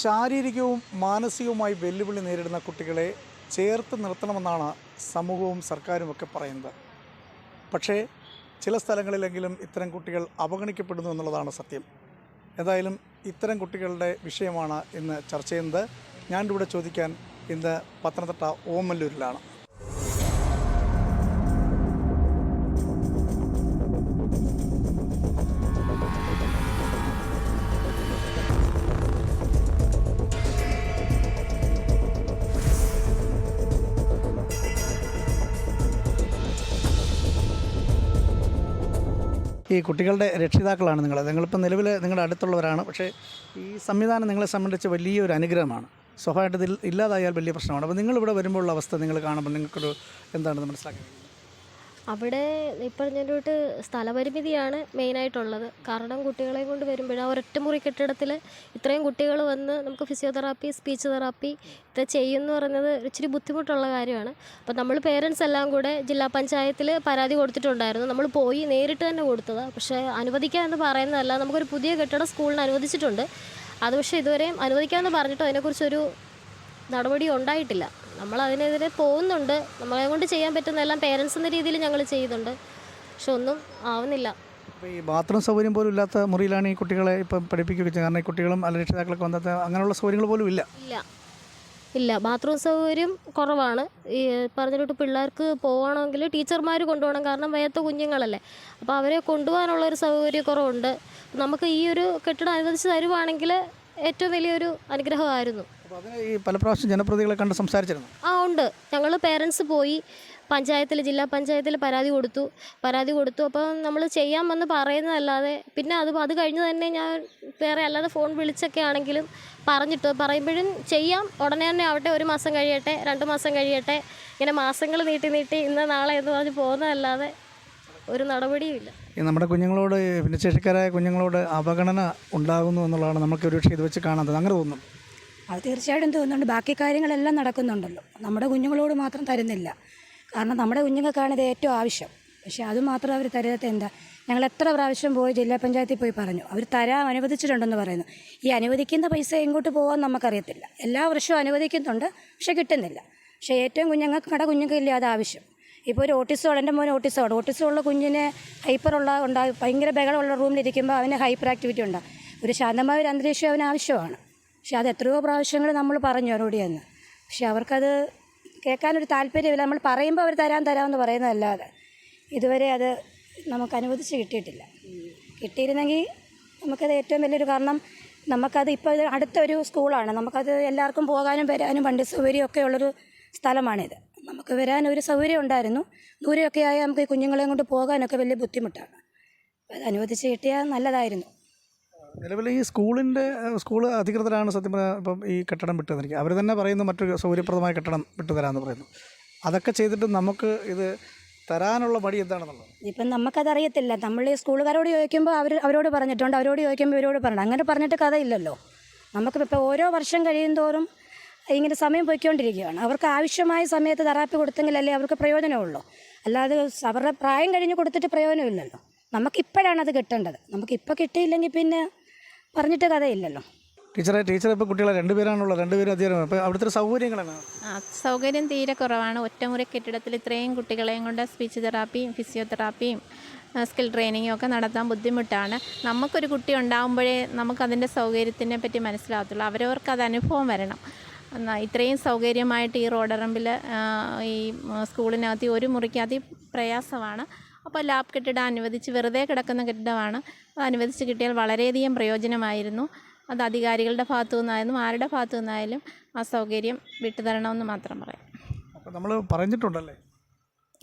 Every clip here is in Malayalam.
ശാരീരികവും മാനസികവുമായി വെല്ലുവിളി നേരിടുന്ന കുട്ടികളെ ചേർത്ത് നിർത്തണമെന്നാണ് സമൂഹവും സർക്കാരും ഒക്കെ പറയുന്നത്. പക്ഷേ ചില സ്ഥലങ്ങളിലെങ്കിലും ഇത്തരം കുട്ടികൾ അവഗണിക്കപ്പെടുന്നു എന്നുള്ളതാണ് സത്യം. എന്തായാലും ഇത്തരം കുട്ടികളുടെ വിഷയമാണ് ഇന്ന് ചർച്ച ചെയ്യുന്നത്. ഞാനിവിടെ ചോദിക്കാൻ ഇന്ന് പത്തനംതിട്ട ഓമല്ലൂരിലാണ്. ഈ കുട്ടികളുടെ രക്ഷിതാക്കളാണ് നിങ്ങൾ നിങ്ങളിപ്പോൾ നിലവിൽ നിങ്ങളുടെ അടുത്തുള്ളവരാണ്. പക്ഷേ ഈ സംവിധാനം നിങ്ങളെ സംബന്ധിച്ച് വലിയൊരു അനുഗ്രഹമാണ്. സ്വാഭാവികമായിട്ട് ഇതിൽ ഇല്ലാതായാൽ വലിയ പ്രശ്നമാണ്. അപ്പോൾ നിങ്ങളിവിടെ വരുമ്പോഴുള്ള അവസ്ഥ നിങ്ങൾ കാണുമ്പോൾ നിങ്ങൾക്കൊരു എന്താണെന്ന് മനസ്സിലാക്കി അവിടെ ഈ പറഞ്ഞതിലോട്ട് സ്ഥലപരിമിതിയാണ് മെയിനായിട്ടുള്ളത്. കാരണം കുട്ടികളെ കൊണ്ട് വരുമ്പോൾ ആ ഒരൊറ്റ മുറി കെട്ടിടത്തിൽ ഇത്രയും കുട്ടികൾ വന്ന് നമുക്ക് ഫിസിയോതെറാപ്പി സ്പീച്ച് തെറാപ്പി ഇത് ചെയ്യുമെന്ന് പറയുന്നത് ഇച്ചിരി ബുദ്ധിമുട്ടുള്ള കാര്യമാണ്. അപ്പോൾ നമ്മൾ പേരൻസ് എല്ലാം കൂടെ ജില്ലാ പഞ്ചായത്തിൽ പരാതി കൊടുത്തിട്ടുണ്ടായിരുന്നു. നമ്മൾ പോയി നേരിട്ട് തന്നെ കൊടുത്തതാണ് പക്ഷേ അനുവദിക്കുക എന്ന് പറയുന്നതല്ല നമുക്കൊരു പുതിയ കെട്ടിടം സ്കൂളിന് അനുവദിച്ചിട്ടുണ്ട്. അത് പക്ഷേ ഇതുവരെയും അനുവദിക്കാമെന്ന് പറഞ്ഞിട്ടോ? അതിനെക്കുറിച്ചൊരു നടപടി ഉണ്ടായിട്ടില്ല. നമ്മൾ അതിനെതിരെ പോകുന്നുണ്ട്. നമ്മളെ കൊണ്ട് ചെയ്യാൻ പറ്റുന്ന എല്ലാം പേരൻസ് എന്ന രീതിയിൽ ഞങ്ങൾ ചെയ്യുന്നുണ്ട്. പക്ഷെ ഒന്നും ആവുന്നില്ല. ഈ ബാത്റൂം സൗകര്യം പോലും ഇല്ലാത്ത മുറിയിലാണ് ഈ കുട്ടികളെ ഇപ്പം പഠിപ്പിക്കുകയൊക്കെ കാരണം ഈ കുട്ടികളും അല്ല രക്ഷിതാക്കളൊക്കെ വന്നത് അങ്ങനെയുള്ള സൗകര്യങ്ങൾ പോലും ഇല്ല. ഇല്ല. ഇല്ല. ബാത്റൂം സൗകര്യം കുറവാണ്. ഈ പറഞ്ഞിട്ട് പിള്ളേർക്ക് പോകണമെങ്കിൽ ടീച്ചർമാർ കൊണ്ടുപോകണം. കാരണം വയത്ത കുഞ്ഞുങ്ങളല്ലേ. അപ്പോൾ അവരെ കൊണ്ടുപോകാനുള്ള ഒരു സൗകര്യക്കുറവുണ്ട് നമുക്ക് ഈ ഒരു കെട്ടിടം അനുവദിച്ച് തരുവാണെങ്കിൽ ഏറ്റവും വലിയൊരു അനുഗ്രഹമായിരുന്നു. അതിന് ഈ പല പ്രാവശ്യം ജനപ്രതികളെ കണ്ട് സംസാരിച്ചിരുന്നു. ആ ഉണ്ട്. ഞങ്ങൾ പേരൻസ് പോയി. പഞ്ചായത്തിൽ ജില്ലാ പഞ്ചായത്തിൽ പരാതി കൊടുത്തു. പരാതി കൊടുത്തു. അപ്പോൾ നമ്മൾ ചെയ്യാൻ വന്ന് പറയുന്നതല്ലാതെ പിന്നെ അത് അത് കഴിഞ്ഞ് തന്നെ ഞാൻ വേറെ അല്ലാതെ ഫോൺ വിളിച്ചൊക്കെ ആണെങ്കിലും പറഞ്ഞിട്ട്. പറയുമ്പോഴും ചെയ്യാം. ഉടനെ തന്നെ ആവട്ടെ ഒരു മാസം കഴിയട്ടെ രണ്ട് മാസം കഴിയട്ടെ. ഇങ്ങനെ മാസങ്ങൾ നീട്ടി നീട്ടി ഇന്ന് നാളെ എന്ന് പറഞ്ഞ് പോകുന്നതല്ലാതെ ഒരു നടപടിയും ഇല്ല. ഈ നമ്മുടെ കുഞ്ഞുങ്ങളോട് ഭിന്നശേഷിക്കാരായ കുഞ്ഞുങ്ങളോട് അവഗണന ഉണ്ടാകുന്നു എന്നുള്ളതാണ് നമുക്ക് ഒരു പക്ഷേ ഇത് വെച്ച് കാണാത്തത്. അങ്ങനെ തോന്നും അത് തീർച്ചയായിട്ടും തോന്നുന്നുണ്ട്. ബാക്കി കാര്യങ്ങളെല്ലാം നടക്കുന്നുണ്ടല്ലോ. നമ്മുടെ കുഞ്ഞുങ്ങളോട് മാത്രം തരുന്നില്ല. കാരണം നമ്മുടെ കുഞ്ഞുങ്ങൾക്കാണ് ഇത് ഏറ്റവും ആവശ്യം. പക്ഷേ അത് മാത്രം അവർ തരാത്ത എന്താ? ഞങ്ങൾ എത്ര പ്രാവശ്യം പോയി ജില്ലാ പഞ്ചായത്തിൽ പോയി പറഞ്ഞു. അവർ തരാൻ അനുവദിച്ചിട്ടുണ്ടെന്ന് പറയുന്നു. ഈ അനുവദിക്കുന്ന പൈസ എങ്ങോട്ട് പോകാൻ നമുക്കറിയത്തില്ല. എല്ലാ വർഷവും അനുവദിക്കുന്നുണ്ട് പക്ഷേ കിട്ടുന്നില്ല. പക്ഷേ ഏറ്റവും കുഞ്ഞുങ്ങൾക്ക് കട കുഞ്ഞുങ്ങൾക്കില്ല അത് ആവശ്യം. ഇപ്പോൾ ഒരു ഓട്ടിസോൾ എന്റെ മോൻ ഓട്ടിസോൾ. ഓട്ടിസോളുള്ള കുഞ്ഞിന് ഹൈപ്പറുള്ള ഉണ്ടാകും ഭയങ്കര ബഹളമുള്ള റൂമിലിരിക്കുമ്പോൾ അവന് ഹൈപ്പർ ആക്ടിവിറ്റി ഉണ്ടാകും. ഒരു ശാന്തമായ ഒരു അന്തരീക്ഷം അവന് ആവശ്യമാണ്. പക്ഷെ അത് എത്രയോ പ്രാവശ്യങ്ങൾ നമ്മൾ പറഞ്ഞു അവരോട് എന്ന് പക്ഷെ അവർക്കത് കേൾക്കാനൊരു താല്പര്യമില്ല. നമ്മൾ പറയുമ്പോൾ അവർ തരാൻ തരാമെന്ന് പറയുന്നതല്ലാതെ ഇതുവരെ അത് നമുക്ക് അനുവദിച്ച് കിട്ടിയിട്ടില്ല. കിട്ടിയിരുന്നെങ്കിൽ നമുക്കത് ഏറ്റവും വലിയൊരു കാരണം നമുക്കത് ഇപ്പോൾ അടുത്തൊരു സ്കൂളാണ്. നമുക്കത് എല്ലാവർക്കും പോകാനും വരാനും വണ്ടി സൗകര്യമൊക്കെ ഉള്ളൊരു സ്ഥലമാണിത്. നമുക്ക് വരാൻ ഒരു സൗകര്യം ഉണ്ടായിരുന്നു. ദൂരെയൊക്കെ ആയാൽ നമുക്ക് ഈ കുഞ്ഞുങ്ങളെയും കൊണ്ട് പോകാനൊക്കെ വലിയ ബുദ്ധിമുട്ടാണ്. അത് അനുവദിച്ച് കിട്ടിയാൽ നല്ലതായിരുന്നു. നിലവിൽ ഈ സ്കൂളിന്റെ സ്കൂൾ അധികൃതരാണ് സത്യം പറഞ്ഞാൽ ഇപ്പം ഈ കെട്ടിടം വിട്ടു തന്നിരിക്കുക അവർ തന്നെ പറയുന്നു മറ്റൊരു സൗകര്യപ്രദമായ കെട്ടിടം വിട്ടു തരാമെന്ന് പറയുന്നു. അതൊക്കെ ചെയ്തിട്ട് നമുക്ക് ഇത് തരാനുള്ള വഴി എന്താണെന്നുള്ളത്? ഇപ്പം നമുക്കതറിയത്തില്ല. നമ്മൾ ഈ സ്കൂളുകാരോട് ചോദിക്കുമ്പോൾ അവർ അവരോട് പറഞ്ഞിട്ടുണ്ട്. അവരോട് ചോദിക്കുമ്പോൾ ഇവരോട് പറഞ്ഞു അങ്ങനെ പറഞ്ഞിട്ട് കഥയില്ലല്ലോ. നമുക്കിപ്പോൾ ഓരോ വർഷം കഴിയും തോറും ഇങ്ങനെ സമയം പോയിക്കൊണ്ടിരിക്കുകയാണ്. അവർക്ക് ആവശ്യമായ സമയത്ത് തെറാപ്പി കൊടുത്തെങ്കിലല്ലേ അവർക്ക് പ്രയോജനമുള്ളൂ. അല്ലാതെ അവരുടെ പ്രായം കഴിഞ്ഞ് കൊടുത്തിട്ട് പ്രയോജനമില്ലല്ലോ. നമുക്കിപ്പോഴാണ് അത് കിട്ടേണ്ടത്. നമുക്കിപ്പോൾ കിട്ടിയില്ലെങ്കിൽ പിന്നെ പറഞ്ഞിട്ട് കഥയില്ലല്ലോ. ടീച്ചറെ ടീച്ചർ ഇപ്പോൾ കുട്ടികളെ രണ്ടുപേരാണുള്ളത് രണ്ടുപേരും അധികം അപ്പോൾ അവിടുത്തെ സൗകര്യങ്ങളാണ് ആ, സൗകര്യം തീരെ കുറവാണ്. ഒറ്റമുറി കെട്ടിടത്തിൽ ഇത്രയും കുട്ടികളെയും കൊണ്ട് സ്പീച്ച് തെറാപ്പിയും ഫിസിയോതെറാപ്പിയും സ്കിൽ ട്രെയിനിങ്ങും ഒക്കെ നടത്താൻ ബുദ്ധിമുട്ടാണ്. നമുക്കൊരു കുട്ടി ഉണ്ടാകുമ്പോഴേ നമുക്കതിന്റെ സൗകര്യത്തിനെ പറ്റി മനസ്സിലാകത്തുള്ളൂ അവരവർക്ക് അത് അനുഭവം വരണം. ഇത്രയും സൗകര്യമായിട്ട് ഈ റോഡറമ്പിൽ ഈ സ്കൂളിനകത്ത് ഒരു മുറിക്കകത്ത് അതി പ്രയാസമാണ് അപ്പോൾ ലാബ് കെട്ടിടം അനുവദിച്ച് വെറുതെ കിടക്കുന്ന കെട്ടിടമാണ്. അത് അനുവദിച്ച് കിട്ടിയാൽ വളരെയധികം പ്രയോജനമായിരുന്നു. അത് അധികാരികളുടെ ഭാഗത്തു നിന്നായാലും ആരുടെ ഭാഗത്തു നിന്നായാലും ആ സൗകര്യം വിട്ടുതരണമെന്ന് മാത്രം പറയാം. അപ്പോൾ നമ്മൾ പറഞ്ഞിട്ടുണ്ടല്ലേ?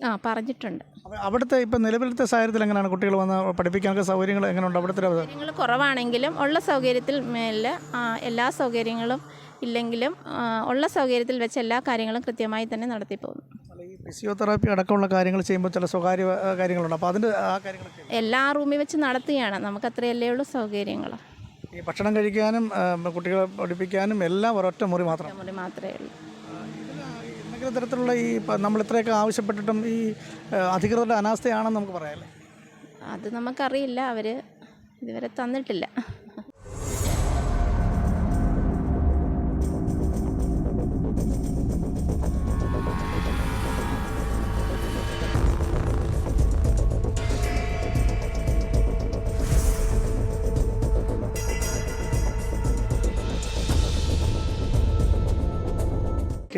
ആ പറഞ്ഞിട്ടുണ്ട്. അവിടുത്തെ ഇപ്പം നിലവിലത്തെ സാഹചര്യത്തിൽ എങ്ങനെയാണ് കുട്ടികൾ വന്ന് പഠിപ്പിക്കാനൊക്കെ സൗകര്യങ്ങൾ എങ്ങനെയുണ്ട് അവിടുത്തെ സൗകര്യങ്ങൾ കുറവാണെങ്കിലും ഉള്ള സൗകര്യത്തിൽ മേലിൽ എല്ലാ സൗകര്യങ്ങളും ഇല്ലെങ്കിലും ഉള്ള സൗകര്യത്തിൽ വെച്ച് എല്ലാ കാര്യങ്ങളും കൃത്യമായി തന്നെ നടത്തി പോകുന്നു അല്ല, ഈ ഫിസിയോതെറാപ്പി അടക്കമുള്ള കാര്യങ്ങൾ ചെയ്യുമ്പോൾ ചില സ്വകാര്യ കാര്യങ്ങളുണ്ട്. അപ്പോൾ അതിന്റെ ആ കാര്യങ്ങൾ എല്ലാ റൂമിൽ വെച്ച് നടത്തുകയാണ്. നമുക്ക് അത്രയല്ലേ ഉള്ളൂ സൗകര്യങ്ങൾ ഈ ഭക്ഷണം കഴിക്കാനും കുട്ടികളെ പഠിപ്പിക്കാനും എല്ലാം ഒരൊറ്റ മുറി മാത്രം. മുറി മാത്രമേ ഉള്ളൂ. എന്തെങ്കിലും തരത്തിലുള്ള ഈ നമ്മൾ ഇത്രയൊക്കെ ആവശ്യപ്പെട്ടിട്ടും ഈ അധികൃതരുടെ അനാസ്ഥയാണെന്ന് നമുക്ക് പറയാമല്ലേ അത് നമുക്കറിയില്ല. അവർ ഇതുവരെ തന്നിട്ടില്ല.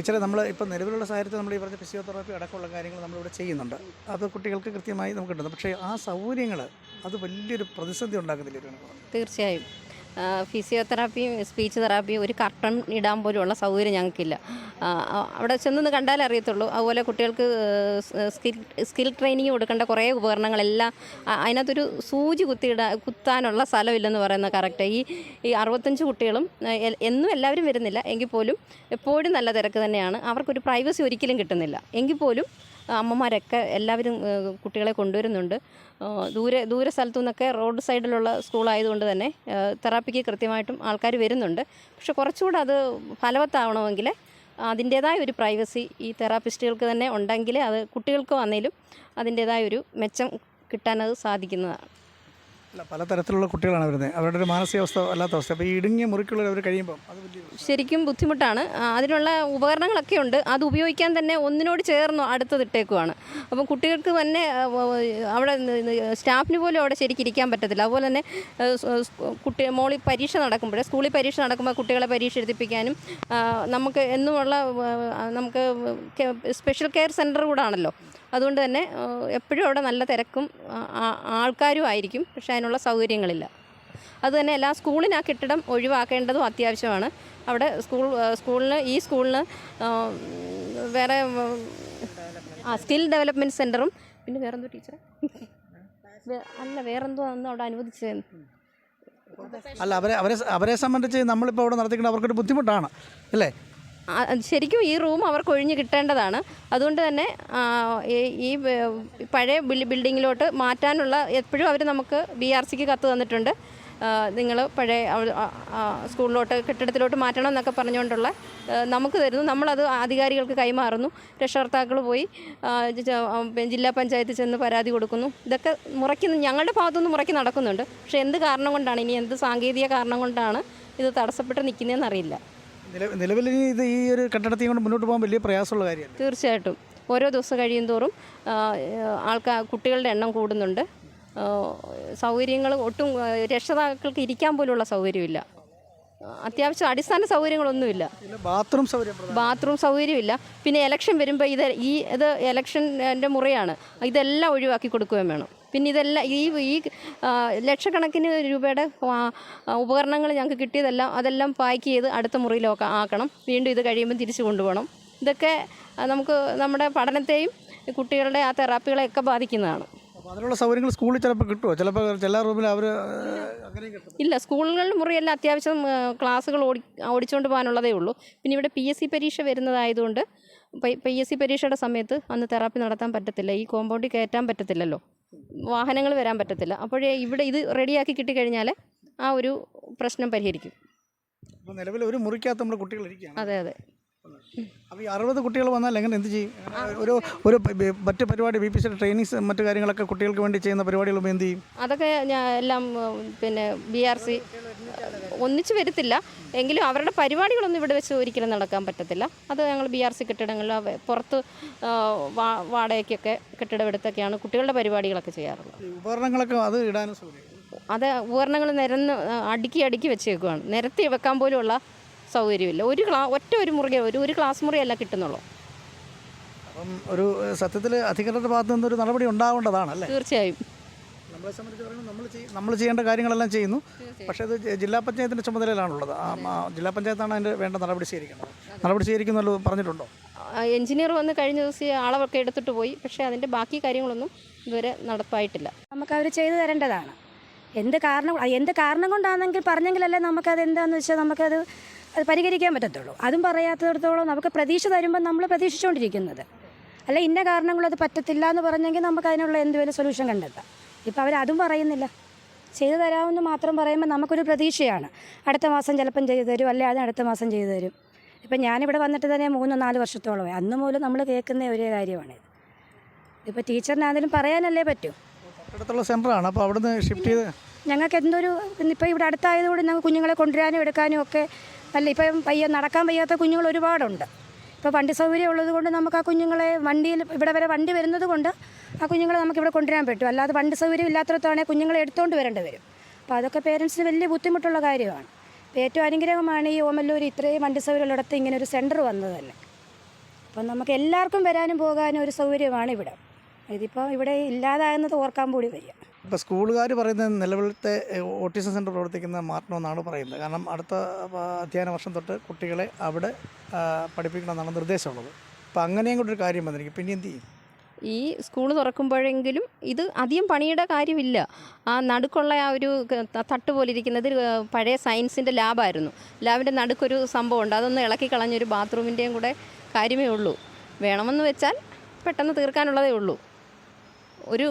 ടീച്ചറെ നമ്മൾ ഇപ്പോൾ നിലവിലുള്ള സാഹചര്യത്തിൽ നമ്മൾ ഈ പറഞ്ഞ ഫിസിയോതെറാപ്പി അടക്കമുള്ള കാര്യങ്ങൾ നമ്മളിവിടെ ചെയ്യുന്നുണ്ട്. അത് കുട്ടികൾക്ക് കൃത്യമായി നമുക്ക് കിട്ടുന്നു പക്ഷേ ആ സൗകര്യങ്ങൾ അത് വലിയൊരു പ്രതിസന്ധി ഉണ്ടാക്കുന്നില്ല തീർച്ചയായും. ഫിസിയോതെറാപ്പിയും സ്പീച്ച് തെറാപ്പിയും ഒരു കർട്ടൺ ഇടാൻ പോലുമുള്ള സൗകര്യം ഞങ്ങൾക്കില്ല. അവിടെ ചെന്നൊന്ന് കണ്ടാലേ അറിയത്തുള്ളൂ. അതുപോലെ കുട്ടികൾക്ക് സ്കിൽ സ്കിൽ ട്രെയിനിങ് കൊടുക്കേണ്ട കുറേ ഉപകരണങ്ങളെല്ലാം അതിനകത്തൊരു സൂചി കുത്തിയിടാ കുത്താനുള്ള സ്ഥലമില്ലെന്ന് പറയുന്ന കറക്റ്റ് ഈ ഈ അറുപത്തഞ്ച് കുട്ടികളും എന്നും എല്ലാവരും വരുന്നില്ല. എങ്കിൽ പോലും എപ്പോഴും നല്ല തിരക്ക് തന്നെയാണ്. അവർക്കൊരു പ്രൈവസി ഒരിക്കലും കിട്ടുന്നില്ല. എങ്കിൽ പോലും അമ്മമാരൊക്കെ എല്ലാവരും കുട്ടികളെ കൊണ്ടുവരുന്നുണ്ട്. ദൂരെ ദൂരെ സ്ഥലത്തു നിന്നൊക്കെ റോഡ് സൈഡിലുള്ള സ്കൂളായതുകൊണ്ട് തന്നെ തെറാപ്പിക്ക് കൃത്യമായിട്ടും ആൾക്കാർ വരുന്നുണ്ട്. പക്ഷെ കുറച്ചുകൂടെ അത് ഫലവത്താവണമെങ്കിൽ അതിന്റേതായ ഒരു പ്രൈവസി ഈ തെറാപ്പിസ്റ്റുകൾക്ക് തന്നെ ഉണ്ടെങ്കിൽ അത് കുട്ടികൾക്ക് വന്നേലും അതിന്റേതായ ഒരു മെച്ചം കിട്ടാനത് സാധിക്കുന്നതാണ്. അല്ല പലതരത്തിലുള്ള കുട്ടികളാണ് വരുന്നത്. അവരുടെ ഒരു മാനസികാവസ്ഥ അല്ലാത്ത അവസ്ഥ. അപ്പോൾ ഈ ഇടുങ്ങിയ മുറിക്കുള്ളിൽ അവർ കഴിയുമ്പോൾ ശരിക്കും ബുദ്ധിമുട്ടാണ്. അതിനുള്ള ഉപകരണങ്ങളൊക്കെ ഉണ്ട്. അത് ഉപയോഗിക്കാൻ തന്നെ ഒന്നിനോട് ചേർന്ന് അടുത്തതിട്ടേക്കുവാണ്. അപ്പം കുട്ടികൾക്ക് തന്നെ അവിടെ സ്റ്റാഫിന് പോലും അവിടെ ശരിക്കും ഇരിക്കാൻ പറ്റത്തില്ല. അതുപോലെ തന്നെ കുട്ടി മോളിൽ പരീക്ഷ നടക്കുമ്പോൾ സ്കൂളിൽ പരീക്ഷ നടക്കുമ്പോൾ കുട്ടികളെ പരീക്ഷ എഴുതിപ്പിക്കാനും നമുക്ക് എന്നുമുള്ള നമുക്ക് സ്പെഷ്യൽ കെയർ സെന്റർ കൂടാണല്ലോ. അതുകൊണ്ട് തന്നെ എപ്പോഴും അവിടെ നല്ല തിരക്കും ആൾക്കാരും ആയിരിക്കും പക്ഷേ അതിനുള്ള സൗകര്യങ്ങളില്ല. അതുതന്നെ എല്ലാ സ്കൂളിന് ആ കെട്ടിടം ഒഴിവാക്കേണ്ടതും അത്യാവശ്യമാണ്. അവിടെ സ്കൂൾ സ്കൂളിന് ഈ സ്കൂളിന് വേറെ ആ സ്കിൽ ഡെവലപ്മെന്റ് സെന്ററും പിന്നെ വേറെന്തോ ടീച്ചറെ? അല്ല വേറെന്തോ അന്ന് അവിടെ അനുവദിച്ചത്. അല്ല അവരെ അവരെ അവരെ സംബന്ധിച്ച് നമ്മളിപ്പോൾ അവിടെ നടത്തിക്കുന്നത് അവർക്കൊരു ബുദ്ധിമുട്ടാണ് അല്ലേ? ശരിക്കും ഈ റൂം അവർക്ക് ഒഴിഞ്ഞ് കിട്ടേണ്ടതാണ്. അതുകൊണ്ട് തന്നെ ഈ- പഴയ ബിൽ- ബിൽഡിങ്ങിലോട്ട് മാറ്റാനുള്ള എപ്പോഴും അവർ നമുക്ക് ബി ആർ സിക്ക് കത്ത് തന്നിട്ടുണ്ട്. നിങ്ങൾ പഴയ സ്കൂളിലോട്ട് കെട്ടിടത്തിലോട്ട് മാറ്റണം എന്നൊക്കെ പറഞ്ഞുകൊണ്ടുള്ള നമുക്ക് തരുന്നു. നമ്മളത് അധികാരികൾക്ക് കൈമാറുന്നു. രക്ഷകർത്താക്കൾ പോയി ജില്ലാ പഞ്ചായത്തിൽ ചെന്ന് പരാതി കൊടുക്കുന്നു. ഇതൊക്കെ മുറയ്ക്ക് ഞങ്ങളുടെ ഭാഗത്തുനിന്ന് മുറയ്ക്ക് നടക്കുന്നുണ്ട്. പക്ഷേ എന്ത് കാരണം കൊണ്ടാണ് ഇനി എന്ത് സാങ്കേതിക കാരണം കൊണ്ടാണ് ഇത് തടസ്സപ്പെട്ട് നിൽക്കുന്നതെന്ന് അറിയില്ല. നില നിലവിൽ ഇത് ഈ ഒരു കെട്ടിടത്തെയും കൊണ്ട് മുന്നോട്ട് പോകാൻ വലിയ പ്രയാസമുള്ള കാര്യമാണ് തീർച്ചയായിട്ടും. ഓരോ ദിവസം കഴിയും തോറും ആൾക്കാർ കുട്ടികളുടെ എണ്ണം കൂടുന്നുണ്ട്. സൗകര്യങ്ങൾ ഒട്ടും രക്ഷിതാക്കൾക്ക് ഇരിക്കാൻ പോലുള്ള സൗകര്യമില്ല. അത്യാവശ്യം അടിസ്ഥാന സൗകര്യങ്ങളൊന്നുമില്ല. ബാത്റൂം സൗകര്യം. ബാത്റൂം സൗകര്യമില്ല. പിന്നെ ഇലക്ഷൻ വരുമ്പോൾ ഇത് ഈ ഇത് ഇലക്ഷന്റെ മുറിയാണ്. ഇതെല്ലാം ഒഴിവാക്കി കൊടുക്കുകയും വേണം. പിന്നെ ഇതെല്ലാം ഈ ഈ ലക്ഷക്കണക്കിന് രൂപയുടെ ഉപകരണങ്ങൾ ഞങ്ങൾക്ക് കിട്ടിയതെല്ലാം അതെല്ലാം പാക്ക് ചെയ്ത് അടുത്ത മുറിയിലൊക്കെ ആക്കണം. വീണ്ടും ഇത് കഴിയുമ്പോൾ തിരിച്ചു കൊണ്ടുപോകണം. ഇതൊക്കെ നമുക്ക് നമ്മുടെ പഠനത്തെയും കുട്ടികളുടെ ആ തെറാപ്പികളെയൊക്കെ ബാധിക്കുന്നതാണ്. അതിനുള്ള സൗകര്യങ്ങൾ സ്കൂളിൽ ചിലപ്പോൾ കിട്ടുമോ ചിലപ്പോൾ ചില റൂമിൽ അവർ ഇല്ല സ്കൂളുകളിൽ മുറിയെല്ലാം അത്യാവശ്യം ക്ലാസ്സുകൾ ഓടി ഓടിച്ചുകൊണ്ട് പോകാനുള്ളതേ ഉള്ളൂ. പിന്നെ ഇവിടെ പി എസ് സി പരീക്ഷ വരുന്നതായതുകൊണ്ട് പി എസ് സി പരീക്ഷയുടെ സമയത്ത് അന്ന് തെറാപ്പി നടത്താൻ പറ്റത്തില്ല. ഈ കോമ്പൗണ്ടിൽ കയറ്റാൻ പറ്റത്തില്ലല്ലോ. വാഹനങ്ങൾ വരാൻ പറ്റത്തില്ല. അപ്പോഴേ ഇവിടെ ഇത് റെഡിയാക്കി കിട്ടിക്കഴിഞ്ഞാൽ ആ ഒരു പ്രശ്നം പരിഹരിക്കും. അപ്പോൾ നിലവിൽ ഒരു മുറിക്കകത്ത് നമ്മുടെ കുട്ടികൾ ഇരിക്കുകയാണ്. അതെ അതെ. അപ്പോൾ ഈ അറുപത് കുട്ടികൾ വന്നാൽ എങ്ങനെ എന്ത് ചെയ്യും? ഒരു ഒരു മറ്റ് പരിപാടി ബി പി സിയുടെ ട്രെയിനിങ്സ് മറ്റു കാര്യങ്ങളൊക്കെ കുട്ടികൾക്ക് വേണ്ടി ചെയ്യുന്ന പരിപാടികളും എന്ത് ചെയ്യും? അതൊക്കെ ഞാൻ എല്ലാം പിന്നെ ബി ആർ സി ഒന്നിച്ച് വരത്തില്ല. എങ്കിലും അവരുടെ പരിപാടികളൊന്നും ഇവിടെ വെച്ച് ഒരിക്കലും നടക്കാൻ പറ്റത്തില്ല. അത് ഞങ്ങൾ ബി ആർ സി കെട്ടിടങ്ങളിൽ പുറത്ത് വാടകയ്ക്കൊക്കെ കെട്ടിടമെടുത്തൊക്കെയാണ് കുട്ടികളുടെ പരിപാടികളൊക്കെ ചെയ്യാറുള്ളത്. ഉപകരണങ്ങളൊക്കെ അത് ഇടാനും അത് ഉപകരണങ്ങൾ നിരന്ന് അടുക്കി അടുക്കി വെച്ചേക്കുവാണ്. നിരത്തി വെക്കാൻ പോലുമുള്ള സൗകര്യമില്ല. ഒരു ക്ലാ ഒറ്റ ഒരു മുറിയെ ഒരു ഒരു ക്ലാസ് മുറിയല്ല കിട്ടുന്നുള്ളൂ. അപ്പം ഒരു സത്യത്തിൽ അധികൃതരുടെ ഭാഗത്തു നിന്നൊരു നടപടി ഉണ്ടാവേണ്ടതാണ് അല്ലേ തീർച്ചയായും. നമ്മളെ സംബന്ധിച്ച് പറയുന്നത് നമ്മൾ ചെയ്യും നമ്മൾ ചെയ്യേണ്ട കാര്യങ്ങളെല്ലാം ചെയ്യുന്നു. പക്ഷേ അത് ജില്ലാ പഞ്ചായത്തിന്റെ ചുമതലയിലാണുള്ളത്. ജില്ലാ പഞ്ചായത്താണ് അതിന്റെ വേണ്ട നടപടി സ്വീകരിക്കുന്നത് നടപടി സ്വീകരിക്കുന്നല്ലോ പറഞ്ഞിട്ടുണ്ടോ? എഞ്ചിനീയർ വന്ന് കഴിഞ്ഞ ദിവസം അളവൊക്കെ എടുത്തിട്ട് പോയി. പക്ഷേ അതിന്റെ ബാക്കി കാര്യങ്ങളൊന്നും ഇതുവരെ നടപ്പായിട്ടില്ല. നമുക്ക് അവർ ചെയ്തു തരേണ്ടതാണ്. എന്ത് കാരണം എന്ത് കാരണം കൊണ്ടാണെങ്കിൽ പറഞ്ഞെങ്കിലല്ലേ നമുക്കത് എന്താണെന്ന് വെച്ചാൽ നമുക്കത് അത് പരിഹരിക്കാൻ പറ്റത്തുള്ളൂ. അതും പറയാത്തിടത്തോളം നമുക്ക് പ്രതീക്ഷ തരുമ്പോൾ നമ്മൾ പ്രതീക്ഷിച്ചുകൊണ്ടിരിക്കുന്നത് അല്ല ഇന്ന കാരണങ്ങളത് പറ്റത്തില്ല എന്ന് പറഞ്ഞെങ്കിൽ നമുക്ക് അതിനുള്ള എന്തുവരെ സൊല്യൂഷൻ കണ്ടെത്താം. ഇപ്പം അവരതും പറയുന്നില്ല. ചെയ്തു തരാമെന്ന് മാത്രം പറയുമ്പോൾ നമുക്കൊരു പ്രതീക്ഷയാണ്. അടുത്ത മാസം ചിലപ്പം ചെയ്തു തരും അല്ലെ? അത് അടുത്ത മാസം ചെയ്തു തരും. ഇപ്പം ഞാനിവിടെ വന്നിട്ട് തന്നെ മൂന്നോ നാല് വർഷത്തോളമായി അന്ന് മൂലം നമ്മൾ കേൾക്കുന്ന ഒരേ കാര്യമാണിത് ഇപ്പോൾ ടീച്ചറിനാണെങ്കിലും പറയാനല്ലേ പറ്റൂ. അടുത്തുള്ള സെന്ററാണ് അപ്പോൾ അവിടുന്ന് ഷിഫ്റ്റ് ചെയ്ത് ഞങ്ങൾക്ക് എന്തൊരു ഇപ്പോൾ ഇവിടെ അടുത്തായതുകൊണ്ട് ഞങ്ങൾ കുഞ്ഞുങ്ങളെ കൊണ്ടുവരാനും എടുക്കാനും ഒക്കെ അല്ല ഇപ്പം പയ്യ നടക്കാൻ വയ്യാത്ത കുഞ്ഞുങ്ങൾ ഒരുപാടുണ്ട്. ഇപ്പോൾ വണ്ടി സൗകര്യം ഉള്ളത് കൊണ്ട് നമുക്ക് ആ കുഞ്ഞുങ്ങളെ വണ്ടിയിൽ ഇവിടെ വരെ വണ്ടി വരുന്നത് കൊണ്ട് ആ കുഞ്ഞുങ്ങളെ നമുക്ക് ഇവിടെ കൊണ്ടുവരാൻ പറ്റും. അല്ലാതെ വണ്ടി സൗകര്യം ഇല്ലാത്തടത്താണെങ്കിൽ കുഞ്ഞുങ്ങളെ എടുത്തുകൊണ്ട് വരേണ്ടി വരും. അപ്പോൾ അതൊക്കെ പേരൻസിന് വലിയ ബുദ്ധിമുട്ടുള്ള കാര്യമാണ്. ഏറ്റവും അനുഗ്രഹമാണ് ഈ ഓമല്ലൂർ ഇത്രയും വണ്ടി സൗകര്യമുള്ളിടത്ത് ഇങ്ങനെ ഒരു സെന്റർ വന്നത് തന്നെ. അപ്പം നമുക്ക് എല്ലാവർക്കും വരാനും പോകാനും ഒരു സൗകര്യമാണ് ഇവിടെ. ഇതിപ്പോൾ ഇവിടെ ഇല്ലാതാകുന്നത് ഓർക്കാൻ കൂടി വയ്യ. ഇപ്പോൾ സ്കൂളുകാർ പറയുന്നത് നിലവിലത്തെ ഓട്ടിസം സെന്റർ പ്രവർത്തിക്കുന്ന മാറ്റണമെന്നാണ് പറയുന്നത്. കാരണം അടുത്ത അധ്യയന വർഷം തൊട്ട് കുട്ടികളെ അവിടെ പഠിപ്പിക്കണമെന്നാണ് നിർദ്ദേശമുള്ളത്. അപ്പോൾ അങ്ങനെയും കൂടെ ഒരു കാര്യം വന്നിരിക്കും. പിന്നെ എന്ത് ചെയ്യും? ഈ സ്കൂൾ തുറക്കുമ്പോഴെങ്കിലും ഇത് അധികം പണിയുടെ കാര്യമില്ല. ആ നടുക്കുള്ള ആ ഒരു തട്ട് പോലെ ഇരിക്കുന്നത് പഴയ സയൻസിന്റെ ലാബായിരുന്നു. ലാബിന്റെ നടുക്കൊരു സംഭവമുണ്ട് അതൊന്ന് ഇളക്കി കളഞ്ഞൊരു ബാത്റൂമിന്റെയും കൂടെ കാര്യമേ ഉള്ളൂ. വേണമെന്ന് വെച്ചാൽ പെട്ടെന്ന് തീർക്കാനുള്ളതേ ഉള്ളൂ. ഒരു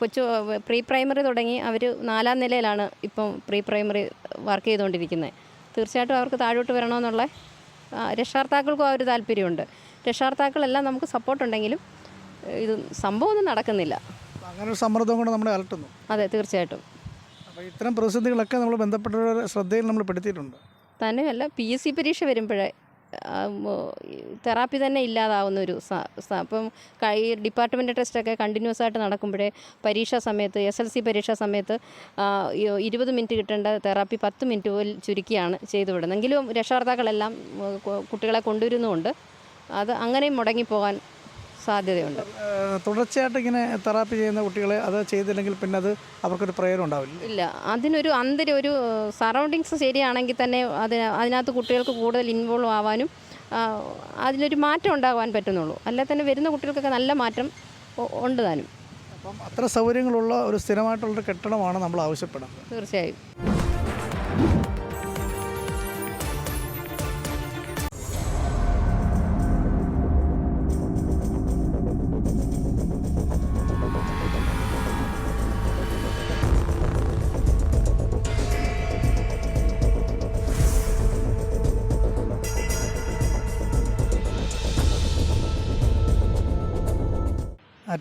കൊച്ചു പ്രീ പ്രൈമറി തുടങ്ങി അവർ നാലാം നിലയിലാണ് ഇപ്പം പ്രീ പ്രൈമറി വർക്ക് ചെയ്തുകൊണ്ടിരിക്കുന്നത് തീർച്ചയായിട്ടും അവർക്ക് താഴോട്ട് വരണമെന്നുള്ള രക്ഷാർത്താക്കൾക്കും ആ ഒരു താല്പര്യമുണ്ട്. രക്ഷാർത്താക്കളെല്ലാം നമുക്ക് സപ്പോർട്ടുണ്ടെങ്കിലും ഇത് സംഭവമൊന്നും നടക്കുന്നില്ല. അങ്ങനെ ഒരു സമ്മർദ്ദം കൊണ്ട് നമ്മളെ അലട്ടുന്നു. അതെ തീർച്ചയായിട്ടും. അപ്പോൾ ഇത്തരം പ്രതിസന്ധികളൊക്കെ നമ്മൾ ബന്ധപ്പെട്ടവരുടെ ശ്രദ്ധയിൽ നമ്മൾ പെടുത്തിയിട്ടുണ്ട്. തന്നെയല്ല പി എസ് സി പരീക്ഷ വരുമ്പോഴേ തെറാപ്പി തന്നെ ഇല്ലാതാവുന്ന ഒരു അപ്പം കൈ ഈ ഡിപ്പാർട്ട്മെന്റ് ടെസ്റ്റൊക്കെ കണ്ടിന്യൂസ് ആയിട്ട് നടക്കുമ്പോഴേ പരീക്ഷാ സമയത്ത് എസ് എൽ സി പരീക്ഷാ സമയത്ത് ഇരുപത് മിനിറ്റ് കിട്ടേണ്ട തെറാപ്പി പത്ത് മിനിറ്റ് പോൽ ചുരുക്കിയാണ് ചെയ്തു വിടുന്നത് എങ്കിലും രക്ഷകർത്താക്കളെല്ലാം കുട്ടികളെ കൊണ്ടുവരുന്നുമുണ്ട്. അത് അങ്ങനെയും മുടങ്ങിപ്പോകാൻ സാധ്യതയുണ്ട്. തുടർച്ചയായിട്ട് ഇങ്ങനെ തെറാപ്പി ചെയ്യുന്ന കുട്ടികളെ അത് ചെയ്തില്ലെങ്കിൽ പിന്നെ അത് അവർക്കൊരു പ്രയോജനം ഉണ്ടാവില്ല. ഇല്ല അതിനൊരു അന്തര ഒരു സറൗണ്ടിങ്സ് ശരിയാണെങ്കിൽ തന്നെ അതിന് അതിനകത്ത് കുട്ടികൾക്ക് കൂടുതൽ ഇൻവോൾവ് ആവാനും അതിനൊരു അതിലൊരു മാറ്റം ഉണ്ടാകാൻ പറ്റുന്നുള്ളൂ. അല്ലാതെ തന്നെ വരുന്ന കുട്ടികൾക്കൊക്കെ നല്ല മാറ്റം ഉണ്ട് താനും. അപ്പം അത്ര സൗകര്യങ്ങളുള്ള ഒരു സ്ഥിരമായിട്ടുള്ളൊരു കെട്ടിടമാണ് നമ്മൾ ആവശ്യപ്പെടുന്നത്. തീർച്ചയായും.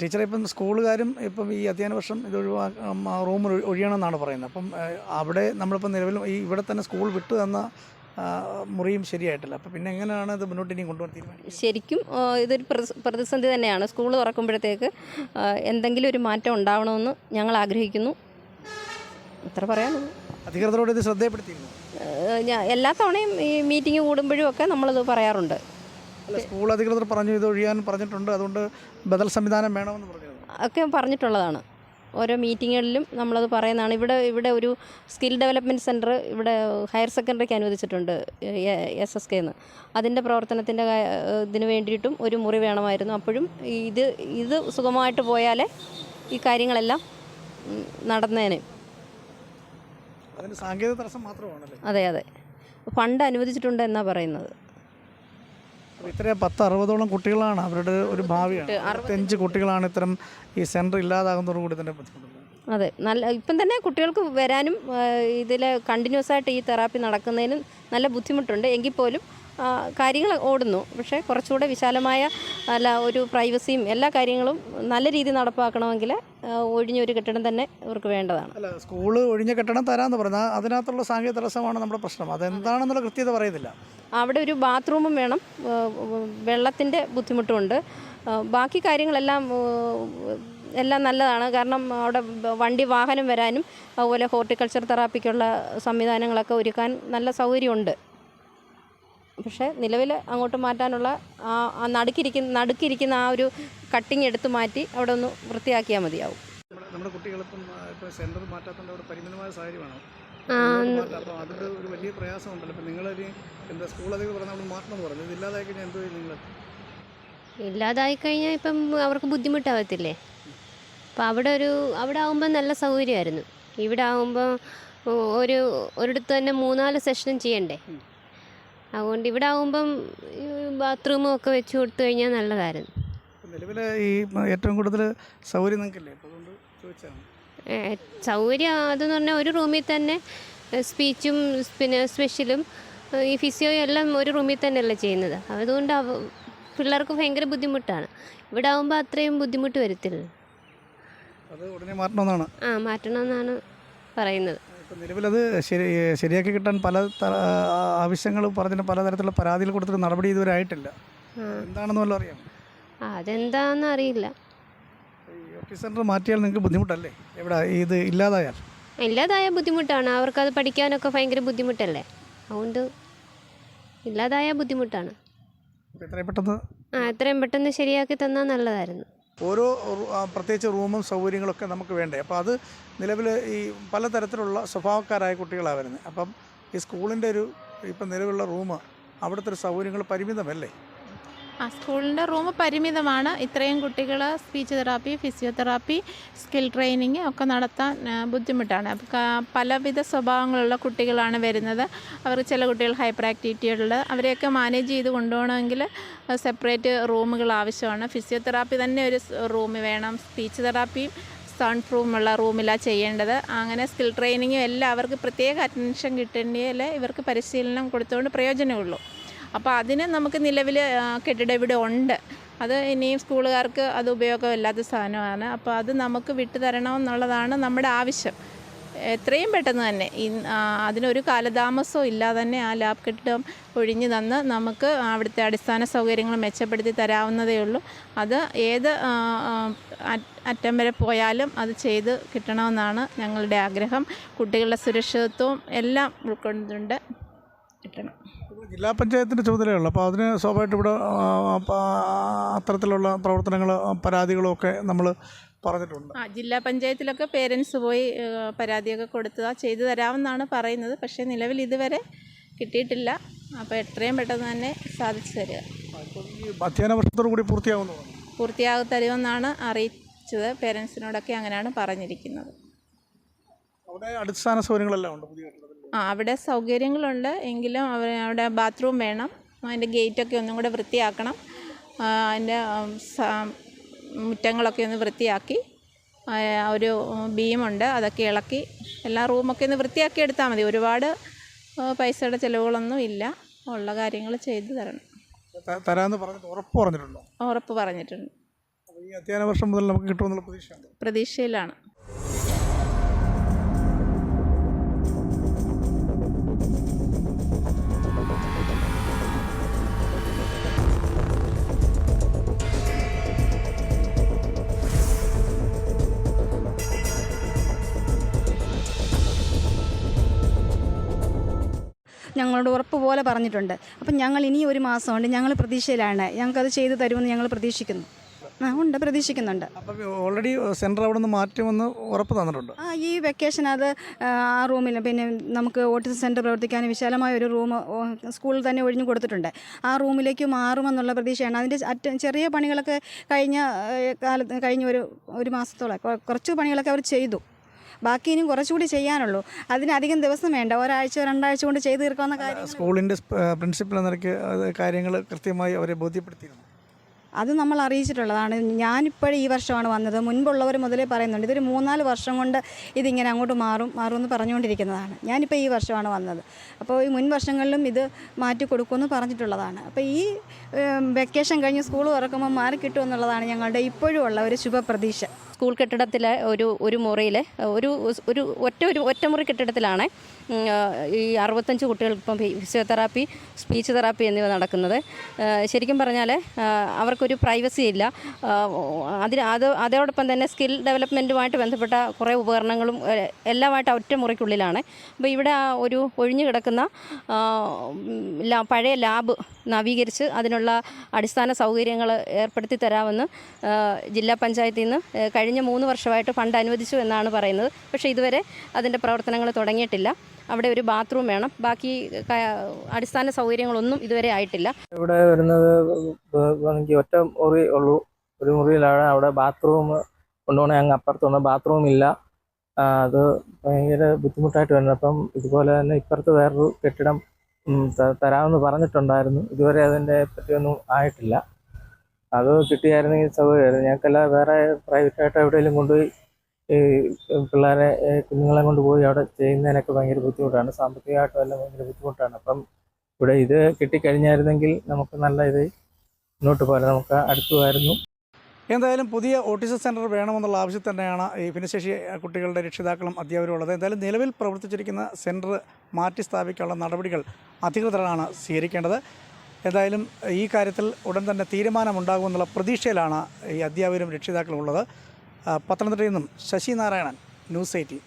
ടീച്ചറെ ഇപ്പം സ്കൂളുകാരും ഇപ്പം ഈ അധ്യയന വർഷം ഇത് ഒഴിവാ റൂം ഒഴിയണമെന്നാണ് പറയുന്നത്. അപ്പം അവിടെ നമ്മളിപ്പം നിലവിൽ ഈ ഇവിടെ തന്നെ സ്കൂൾ വിട്ടു തന്ന മുറിയും ശരിയായിട്ടില്ല. അപ്പം പിന്നെ എങ്ങനെയാണ് ഇത് മുന്നോട്ട് ഇനി കൊണ്ടുപോകാൻ തീരുമാനം ശരിക്കും ഇതൊരു പ്രതി- പ്രതിസന്ധി തന്നെയാണ്. സ്കൂൾ തുറക്കുമ്പോഴത്തേക്ക് എന്തെങ്കിലും ഒരു മാറ്റം ഉണ്ടാവണമെന്ന് ഞങ്ങൾ ആഗ്രഹിക്കുന്നു. ഇത്ര പറയാനുള്ളൂ. അധികൃതരോട് ഇത് ശ്രദ്ധയപ്പെടുത്തിയിരുന്നു? എല്ലാ തവണയും ഈ മീറ്റിംഗ് കൂടുമ്പോഴും ഒക്കെ നമ്മളത് പറയാറുണ്ട്. അല്ല സ്കൂൾ അധികൃതർ പറഞ്ഞു ഇത് ഒഴിയാൻ പറഞ്ഞിട്ടുണ്ട്. അതുകൊണ്ട് ബദൽ സംവിധാനം വേണമെന്ന് പറഞ്ഞു ഒക്കെ പറഞ്ഞിട്ടുള്ളതാണ്. ഓരോ മീറ്റിങ്ങുകളിലും നമ്മളത് പറയുന്നതാണ്. ഇവിടെ ഇവിടെ ഒരു സ്കിൽ ഡെവലപ്മെന്റ് സെന്റർ ഇവിടെ ഹയർ സെക്കൻഡറിക്ക് അനുവദിച്ചിട്ടുണ്ട് എസ് എസ് കെ എന്ന് അതിന്റെ പ്രവർത്തനത്തിന്റെ ഇതിന് വേണ്ടിയിട്ടും ഒരു മുറി വേണമായിരുന്നു. അപ്പോഴും ഇത് ഇത് സുഖമായിട്ട് പോയാലേ ഈ കാര്യങ്ങളെല്ലാം നടന്നേന് നടന്നേനെ. അതിന് സാങ്കേതിക തടസ്സം മാത്രമാണല്ലേ? അതെ അതെ. ഫണ്ട് അനുവദിച്ചിട്ടുണ്ട് എന്നാണ് പറയുന്നത്. ഇത്രയും പത്ത് അറുപതോളം കുട്ടികളാണ് അവരുടെ ഒരു ഭാവിയാണ്. അറുപത്തഞ്ച് കുട്ടികളാണ് ഇത്തരം ഈ സെന്റർ ഇല്ലാതാകുന്നതോടുകൂടി തന്നെ ബുദ്ധിമുട്ടുള്ളത്. അതെ. നല്ല ഇപ്പം തന്നെ കുട്ടികൾക്ക് വരാനും ഇതിൽ കണ്ടിന്യൂസ് ആയിട്ട് ഈ തെറാപ്പി നടക്കുന്നതിനും നല്ല ബുദ്ധിമുട്ടുണ്ട്. എങ്കിൽ പോലും കാര്യങ്ങൾ ഓടുന്നു. പക്ഷേ കുറച്ചുകൂടെ വിശാലമായ അല്ല ഒരു പ്രൈവസിയും എല്ലാ കാര്യങ്ങളും നല്ല രീതിയിൽ നടപ്പാക്കണമെങ്കിൽ ഒഴിഞ്ഞൊരു കെട്ടിടം തന്നെ ഇവർക്ക് വേണ്ടതാണ്. അല്ല സ്കൂൾ ഒഴിഞ്ഞ കെട്ടിടം തരാമെന്ന് പറഞ്ഞാൽ അതിനകത്തുള്ള സാങ്കേതിക തടസ്സമാണ് നമ്മുടെ പ്രശ്നം. അതെന്താണെന്നുള്ള കൃത്യത പറയുന്നില്ല അവിടെ ഒരു ബാത്റൂമും വേണം. വെള്ളത്തിന്റെ ബുദ്ധിമുട്ടുമുണ്ട് ബാക്കി കാര്യങ്ങളെല്ലാം എല്ലാം നല്ലതാണ്. കാരണം അവിടെ വണ്ടി വാഹനം വരാനും അതുപോലെ ഹോർട്ടിക്കൾച്ചർ തെറാപ്പിക്കുള്ള സംവിധാനങ്ങളൊക്കെ ഒരുക്കാൻ നല്ല സൗകര്യമുണ്ട്. പക്ഷേ നിലവിൽ അങ്ങോട്ട് മാറ്റാനുള്ള ആ ആ നടുക്കിരിക്കുന്ന നടുക്കിരിക്കുന്ന ആ ഒരു കട്ടിങ് എടുത്തു മാറ്റി അവിടെ ഒന്ന് വൃത്തിയാക്കിയാൽ മതിയാവും. നമ്മുടെ കുട്ടികൾക്കും കുട്ടികളിപ്പം ഇപ്പോൾ സെന്റർ മാറ്റാത്തതിന്റെ അവിടെ പരിമിതമായ സാഹചര്യമാണ്? അപ്പോൾ അതിന്റെ ഒരു വലിയ പ്രയാസമുണ്ടല്ലോ. അപ്പം നിങ്ങളൊരു എന്താ സ്കൂൾ അധികം പറഞ്ഞാൽ നമ്മൾ മാറ്റണം എന്ന് പറഞ്ഞു. ഇതില്ലാതായി കഴിഞ്ഞാൽ എന്തോ നിങ്ങൾ? ഇല്ലാതായി കഴിഞ്ഞാൽ ഇപ്പം അവർക്ക് ബുദ്ധിമുട്ടാവത്തില്ലേ? അപ്പം അവിടെ ഒരു അവിടെ ആകുമ്പോൾ നല്ല സൗകര്യമായിരുന്നു. ഇവിടെ ആകുമ്പോൾ ഒരു ഒരിടത്ത് തന്നെ മൂന്നാൽ സെഷനും ചെയ്യണ്ടേ? അതുകൊണ്ട് ഇവിടെ ആകുമ്പം ബാത്റൂമും ഒക്കെ വെച്ച് കൊടുത്തു കഴിഞ്ഞാൽ നല്ലതായിരുന്നു. നിലവിൽ ഈ ഏറ്റവും കൂടുതൽ സൗകര്യം നിങ്ങൾക്കില്ലേ? അതുകൊണ്ട് ചോദിച്ചാണ് സൗകര്യം അതെന്ന് പറഞ്ഞാൽ ഒരു റൂമിൽ തന്നെ സ്പീച്ചും പിന്നെ സ്പെഷ്യലും ഈ ഫിസിയോയും എല്ലാം ഒരു റൂമിൽ തന്നെയല്ലേ ചെയ്യുന്നത്. അതുകൊണ്ട് പിള്ളേർക്ക് ഭയങ്കര ബുദ്ധിമുട്ടാണ്. ഇവിടെ ആകുമ്പോൾ അത്രയും ബുദ്ധിമുട്ട് വരത്തില്ല. അത് ഉടനെ മാറ്റണമെന്നാണ്. ആ മാറ്റണമെന്നാണ് പറയുന്നത്. ഇപ്പം നിലവിലത് ശരി ശരിയാക്കി കിട്ടാൻ പല ആവശ്യങ്ങൾ പറഞ്ഞിട്ട് പലതരത്തിലുള്ള പരാതികൾ കൊടുത്തിട്ട് നടപടി ഇതുവരെ ആയിട്ടില്ല. എന്താണെന്ന് വല്ലതും അറിയാം ആ, അതെന്താണെന്ന് അറിയില്ല. ഓഫീസ് സെന്റർ മാറ്റിയാൽ നിങ്ങൾക്ക് ബുദ്ധിമുട്ടല്ലേ? എവിടെ ഇത് ഇല്ലാതായാൽ? ഇല്ലാതായ ബുദ്ധിമുട്ടാണ്. അവർക്കത് പഠിക്കാനൊക്കെ ഭയങ്കര ബുദ്ധിമുട്ടല്ലേ? അതുകൊണ്ട് ഇല്ലാതായ ബുദ്ധിമുട്ടാണ്. എത്രയും പെട്ടെന്ന് ആ എത്രയും പെട്ടെന്ന് ശരിയാക്കി തന്നാൽ നല്ലതായിരുന്നു. ഓരോ പ്രത്യേകിച്ച് റൂമും സൗകര്യങ്ങളൊക്കെ നമുക്ക് വേണ്ടേ. അപ്പോൾ അത് നിലവിൽ ഈ പലതരത്തിലുള്ള സ്വഭാവക്കാരായ കുട്ടികളാണ് വരുന്നത്. അപ്പം ഈ സ്കൂളിന്റെ ഒരു ഇപ്പം നിലവിലുള്ള റൂം അവിടുത്തെ ഒരു സൗകര്യങ്ങൾ പരിമിതമല്ലേ? ആ സ്കൂളിന്റെ റൂം പരിമിതമാണ്. ഇത്രയും കുട്ടികൾ speech therapy physiotherapy skill training ഒക്കെ നടത്താൻ ബുദ്ധിമുട്ടാണ്. അപ്പോൾ പലവിധ സ്വഭാവങ്ങളുള്ള കുട്ടികളാണ് വരുന്നത്. അവർ ചില കുട്ടികൾ ഹൈപ്പർ ആക്ടിവിറ്റികളുണ്ട് അവരെയൊക്കെ മാനേജ് ചെയ്ത് കൊണ്ടുപോകണമെങ്കിൽ സെപ്പറേറ്റ് റൂമുകൾ ആവശ്യമാണ്. ഫിസിയോതെറാപ്പി തന്നെ ഒരു റൂം വേണം. സ്പീച്ച് തെറാപ്പിയും സൗണ്ട് പ്രൂഫുള്ള റൂമിലാണ് ചെയ്യേണ്ടത്. അങ്ങനെ സ്കിൽ ട്രെയിനിങ്ങും എല്ലാം അവർക്ക് പ്രത്യേക അറ്റൻഷൻ കിട്ടേണ്ടിയതിൽ ഇവർക്ക് പരിശീലനം കൊടുത്തുകൊണ്ട് പ്രയോജനമുള്ളൂ. അപ്പോൾ അതിന് നമുക്ക് നിലവിൽ കെട്ടിടം ഇവിടെ ഉണ്ട്. അത് ഇനിയും സ്കൂളുകാർക്ക് അത് ഉപയോഗമില്ലാത്ത സാധനമാണ്. അപ്പോൾ അത് നമുക്ക് വിട്ടു തരണമെന്നുള്ളതാണ് നമ്മുടെ ആവശ്യം. എത്രയും പെട്ടെന്ന് തന്നെ. അതിനൊരു കാലതാമസവും ഇല്ലാതെ തന്നെ ആ ലാബ് കെട്ടിടം ഒഴിഞ്ഞു തന്ന് നമുക്ക് അവിടുത്തെ അടിസ്ഥാന സൗകര്യങ്ങൾ മെച്ചപ്പെടുത്തി തരാവുന്നതേ ഉള്ളൂ. അത് ഏത് അറ്റ്- വരെ പോയാലും അത് ചെയ്ത് കിട്ടണമെന്നാണ് ഞങ്ങളുടെ ആഗ്രഹം. കുട്ടികളുടെ സുരക്ഷിതത്വവും എല്ലാം ഉൾക്കൊണ്ടുണ്ട്. കിട്ടണം. ജില്ലാ പഞ്ചായത്തിന്റെ ചുമതലയുള്ളൂ. അപ്പോൾ അതിന് സ്വാഭാവികമായിട്ട് ഇവിടെ അത്തരത്തിലുള്ള പ്രവർത്തനങ്ങൾ പരാതികളും ഒക്കെ നമ്മൾ പറഞ്ഞിട്ടുണ്ട്. ആ ജില്ലാ പഞ്ചായത്തിലൊക്കെ പേരൻസ് പോയി പരാതിയൊക്കെ കൊടുത്തതാ ചെയ്തു തരാമെന്നാണ് പറയുന്നത്. പക്ഷേ നിലവിൽ ഇതുവരെ കിട്ടിയിട്ടില്ല. അപ്പോൾ എത്രയും പെട്ടെന്ന് തന്നെ സാധിച്ചു തരിക. ഈ അധ്യയന വർഷത്തോടു കൂടി പൂർത്തിയാവുന്നു പൂർത്തിയാകത്തരുമെന്നാണ് അറിയിച്ചത്. പേരൻസിനോടൊക്കെ അങ്ങനെയാണ് പറഞ്ഞിരിക്കുന്നത്. അവിടെ അടിസ്ഥാന സൗകര്യങ്ങളെല്ലാം ഉണ്ട് പുതിയ ആ അവിടെ സൗകര്യങ്ങളുണ്ട്. എങ്കിലും അവർ അവിടെ ബാത്റൂം വേണം. അതിന്റെ ഗേറ്റൊക്കെ ഒന്നും കൂടെ വൃത്തിയാക്കണം. അതിന്റെ മുറ്റങ്ങളൊക്കെ ഒന്ന് വൃത്തിയാക്കി. ഒരു ബീമുണ്ട്. അതൊക്കെ ഇളക്കി എല്ലാ റൂമൊക്കെ ഒന്ന് വൃത്തിയാക്കി എടുത്താൽ മതി. ഒരുപാട് പൈസയുടെ ചിലവുകളൊന്നും ഇല്ല. ഉള്ള കാര്യങ്ങൾ ചെയ്തു തരണം. തരാമെന്ന് പറഞ്ഞിട്ട് ഉറപ്പ് പറഞ്ഞിട്ടുണ്ടോ? ഉറപ്പ് പറഞ്ഞിട്ടുണ്ട്. അപ്പോൾ ഈ അധ്യയന വർഷം മുതൽ നമുക്ക് കിട്ടുമെന്നുള്ള പ്രതീക്ഷയിലാണ്. ഞങ്ങളോട് ഉറപ്പ് പോലെ പറഞ്ഞിട്ടുണ്ട്. അപ്പം ഞങ്ങൾ ഇനി ഒരു മാസമുണ്ട്. ഞങ്ങൾ പ്രതീക്ഷയിലാണ്. ഞങ്ങൾക്കത് ചെയ്തു തരുമെന്ന് ഞങ്ങൾ പ്രതീക്ഷിക്കുന്നു. ആ ഉണ്ട്. പ്രതീക്ഷിക്കുന്നുണ്ട്. അപ്പം ഓൾറെഡി സെന്റർ അവിടെ നിന്ന് മാറ്റുമെന്ന് ഉറപ്പ് തന്നിട്ടുണ്ട്. ആ ഈ വെക്കേഷൻ അത് ആ, റൂമിൽ പിന്നെ നമുക്ക് ഓട്ടിസം സെന്റർ പ്രവർത്തിക്കാൻ വിശാലമായ ഒരു റൂം സ്കൂളിൽ തന്നെ ഒഴിഞ്ഞു കൊടുത്തിട്ടുണ്ട്. ആ റൂമിലേക്ക് മാറുമെന്നുള്ള പ്രതീക്ഷയാണ്. അതിന്റെ അറ്റ ചെറിയ പണികളൊക്കെ കഴിഞ്ഞ കാലത്ത് കഴിഞ്ഞ ഒരു ഒരു മാസത്തോളം കുറച്ച് പണികളൊക്കെ അവർ ചെയ്തു. ബാക്കി ഇനിയും കുറച്ചുകൂടി ചെയ്യാനുള്ളൂ. അതിനധികം ദിവസം വേണ്ട. ഒരാഴ്ച രണ്ടാഴ്ച കൊണ്ട് ചെയ്തു തീർക്കാവുന്ന കാര്യം സ്കൂളിന്റെ പ്രിൻസിപ്പൽ നിലയ്ക്ക് കാര്യങ്ങൾ കൃത്യമായി അവരെ ബോധ്യപ്പെടുത്തിയിരുന്നു. അത് നമ്മൾ അറിയിച്ചിട്ടുള്ളതാണ്. ഞാനിപ്പോഴും ഈ വർഷമാണ് വന്നത്. മുൻപുള്ളവർ മുതലേ പറയുന്നുണ്ട് ഇതൊരു മൂന്നാൽ വർഷം കൊണ്ട് ഇതിങ്ങനെ അങ്ങോട്ട് മാറും മാറും എന്ന് പറഞ്ഞുകൊണ്ടിരിക്കുന്നതാണ്. ഞാനിപ്പോൾ ഈ വർഷമാണ് വന്നത്. അപ്പോൾ ഈ മുൻ വർഷങ്ങളിലും ഇത് മാറ്റി കൊടുക്കുമെന്ന് പറഞ്ഞിട്ടുള്ളതാണ്. അപ്പോൾ ഈ വെക്കേഷൻ കഴിഞ്ഞ് സ്കൂൾ തുറക്കുമ്പോൾ മാറി കിട്ടുമെന്നുള്ളതാണ് ഞങ്ങളുടെ ഇപ്പോഴും ഉള്ള ഒരു ശുഭപ്രതീക്ഷ. സ്കൂൾ കെട്ടിടത്തിലെ ഒരു ഒരു മുറിയിൽ ഒരു ഒരു ഒറ്റ ഒരു ഒറ്റമുറി കെട്ടിടത്തിലാണ് ഈ അറുപത്തഞ്ച് കുട്ടികൾക്ക് ഇപ്പം ഫിസിയോതെറാപ്പി സ്പീച്ച് തെറാപ്പി എന്നിവ നടക്കുന്നത്. ശരിക്കും പറഞ്ഞാൽ അവർക്കൊരു പ്രൈവസി ഇല്ല. അതിന് അത് അതോടൊപ്പം തന്നെ സ്കിൽ ഡെവലപ്മെന്റുമായിട്ട് ബന്ധപ്പെട്ട കുറേ ഉപകരണങ്ങളും എല്ലാമായിട്ട് ഒറ്റ മുറിക്കുള്ളിലാണ്. അപ്പോൾ ഇവിടെ ഒരു ഒഴിഞ്ഞു കിടക്കുന്ന പഴയ ലാബ് നവീകരിച്ച് അതിനുള്ള അടിസ്ഥാന സൗകര്യങ്ങൾ ഏർപ്പെടുത്തി തരാമെന്ന് ജില്ലാ പഞ്ചായത്തിൽ നിന്ന് ഏ, കഴിഞ്ഞ മൂന്ന് വർഷമായിട്ട് ഫണ്ട് അനുവദിച്ചു എന്നാണ് പറയുന്നത്. പക്ഷേ ഇതുവരെ അതിന്റെ പ്രവർത്തനങ്ങൾ തുടങ്ങിയിട്ടില്ല. അവിടെ ഒരു ബാത്റൂം വേണം. ബാക്കി അടിസ്ഥാന സൗകര്യങ്ങളൊന്നും ഇതുവരെ ആയിട്ടില്ല. ഇവിടെ വരുന്നത് ഒറ്റ മുറി ഉള്ളൂ. ഒരു മുറിയിലാണ്. അവിടെ ബാത്റൂം കൊണ്ടുപോകണേ. അങ്ങ് അപ്പുറത്തുണ്ട് ബാത്റൂം ഇല്ല. അത് ഭയങ്കര ബുദ്ധിമുട്ടായിട്ട് വരുന്നത് അപ്പം ഇതുപോലെ തന്നെ ഇപ്പുറത്ത് വേറൊരു കെട്ടിടം തരാമെന്ന് പറഞ്ഞിട്ടുണ്ടായിരുന്നു. ഇതുവരെ അതിന്റെ പറ്റിയൊന്നും ആയിട്ടില്ല. അത് കിട്ടിയായിരുന്നെങ്കിൽ സൗകര്യമായിരുന്നു. ഞങ്ങൾക്കെല്ലാം വേറെ പ്രൈവറ്റായിട്ട് എവിടെയെങ്കിലും കൊണ്ടുപോയി ഈ പിള്ളേരെ കുഞ്ഞുങ്ങളെ കൊണ്ട് പോയി അവിടെ ചെയ്യുന്നതിനൊക്കെ ഭയങ്കര ബുദ്ധിമുട്ടാണ്. സാമ്പത്തികമായിട്ടും എല്ലാം ഭയങ്കര ബുദ്ധിമുട്ടാണ്. അപ്പം ഇവിടെ ഇത് കിട്ടിക്കഴിഞ്ഞായിരുന്നെങ്കിൽ നമുക്ക് നല്ല ഇത് മുന്നോട്ട് പോലെ നമുക്ക് അടുത്തുമായിരുന്നു. എന്തായാലും പുതിയ ഓട്ടിസം സെന്റർ വേണമെന്നുള്ള ആവശ്യം തന്നെയാണ് ഈ ഭിന്നശേഷി കുട്ടികളുടെ രക്ഷിതാക്കളും അധ്യാപകരും ഉള്ളത്. എന്തായാലും നിലവിൽ പ്രവർത്തിച്ചിരിക്കുന്ന സെന്റർ മാറ്റി സ്ഥാപിക്കാനുള്ള നടപടികൾ അധികൃതരാണ് സ്വീകരിക്കേണ്ടത്. എന്തായാലും ഈ കാര്യത്തിൽ ഉടൻ തന്നെ തീരുമാനമുണ്ടാകുമെന്നുള്ള പ്രതീക്ഷയിലാണ് ഈ അധ്യാപകരും രക്ഷിതാക്കളും ഉള്ളത്. പത്തനംതിട്ടയിൽ നിന്നും ശശിനാരായണൻ ന്യൂസ് എയ്റ്റീൻ.